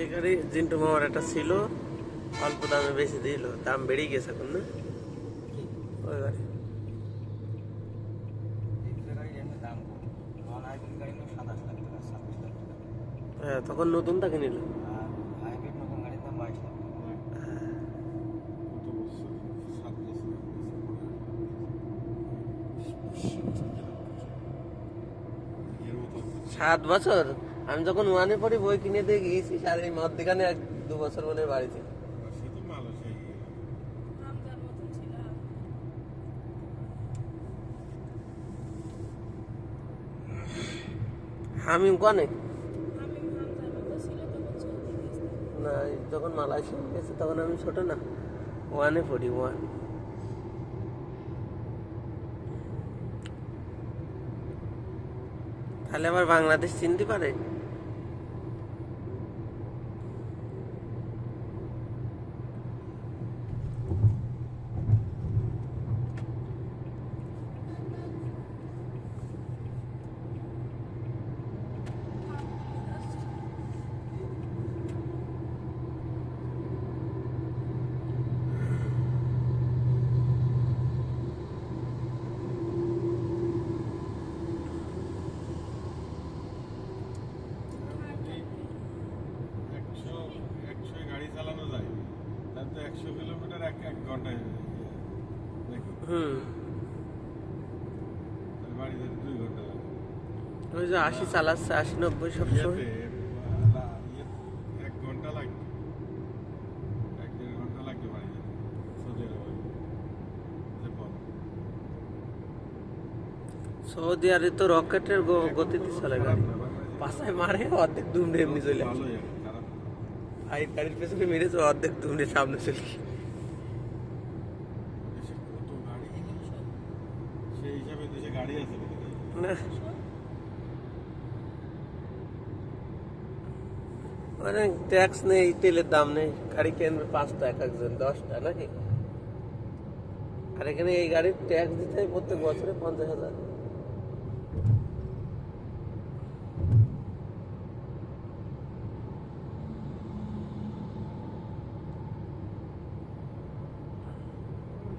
এই গাড়ি জিন্টু মামার একটা ছিল, অল্প দামে বেশি দিল, দাম বেড়ে গেছে এখন, না? ওই গাড়ি হ্যাঁ তখন নতুন তাকে নিল? সাত বছর? আমি যখন ওয়ানে পড়ি বই কিনে দিয়ে গিয়েছি আর এই মধ্যখানে এক দু বছর মনে হয় বাড়িতে। ছিল। আমি কনে? না যখন মালয়েশিয়া গেছে তখন আমি ছোট না। ওয়ানে পড়ি ওয়ান। তাহলে আবার বাংলাদেশ চিনতে পারে একশো একশো গাড়ি চালানো যায় তার তো একশো কিলোমিটার এক এক ঘন্টায় নাকি? হুম। তার দুই ঘণ্টা লাগে। ওই যে আশি চালাচ্ছে আশি নব্বই সবসময়। ইয়ে- এক ঘণ্টা লাগবে। এক দেড় ঘণ্টা লাগবে সৌদি আরবে। সৌদি আরবে তো রকেটের গতিতে চলে গাড়ি। পাশায় মারে অর্ধেক দুমড়ে এমনি চলে আসে। আর গাড়ির পেছনে মেরেছে অর্ধেক দুমড়ে সামনে চলে গেছে। দেশে কত গাড়ি সেই হিসাবে দেশে গাড়ি আছে না। মানে ট্যাক্স নেই তেলের দাম নেই। গাড়ি কিনবে পাঁচটা এক একজন দশটা নাকি? আর এখানে এই গাড়ির ট্যাক্স দিতে হয় প্রত্যেক বছরে পঞ্চাশ হাজার।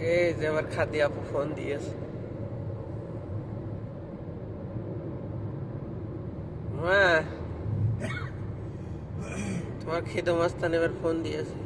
এই যে আবার খাদি আপু ফোন দিয়েছে। মা তোমার খিদে মাস্তান এবার ফোন দিয়েছে।